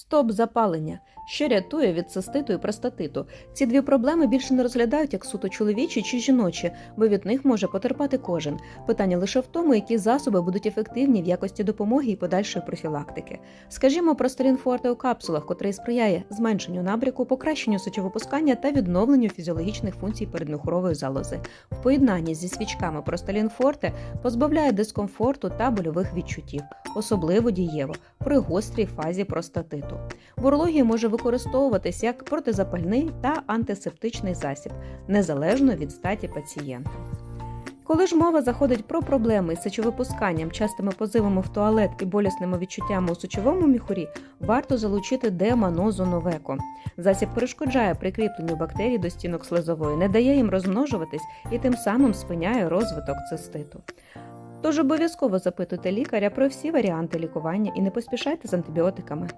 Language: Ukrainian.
Стоп запалення, що рятує від циститу і простатиту. Ці дві проблеми більше не розглядають як суто чоловічі чи жіночі, бо від них може потерпати кожен. Питання лише в тому, які засоби будуть ефективні в якості допомоги і подальшої профілактики. Скажімо про стерінфорте у капсулах, котрий сприяє зменшенню набряку, покращенню сечовипускання та відновленню фізіологічних функцій передміхорової залози. В поєднанні зі свічками Просталінфорте позбавляє дискомфорту та больових відчуттів, особливо дієво при гострій фазі простатиту. В урології може використовуватись як протизапальний та антисептичний засіб, незалежно від статі пацієнта. Коли ж мова заходить про проблеми з сечовипусканням, частими позивами в туалет і болісними відчуттями у сечовому міхурі, варто залучити деманозу новеко. Засіб перешкоджає прикріпленню бактерій до стінок слизової, не дає їм розмножуватись і тим самим спиняє розвиток циститу. Тож обов'язково запитуйте лікаря про всі варіанти лікування і не поспішайте з антибіотиками.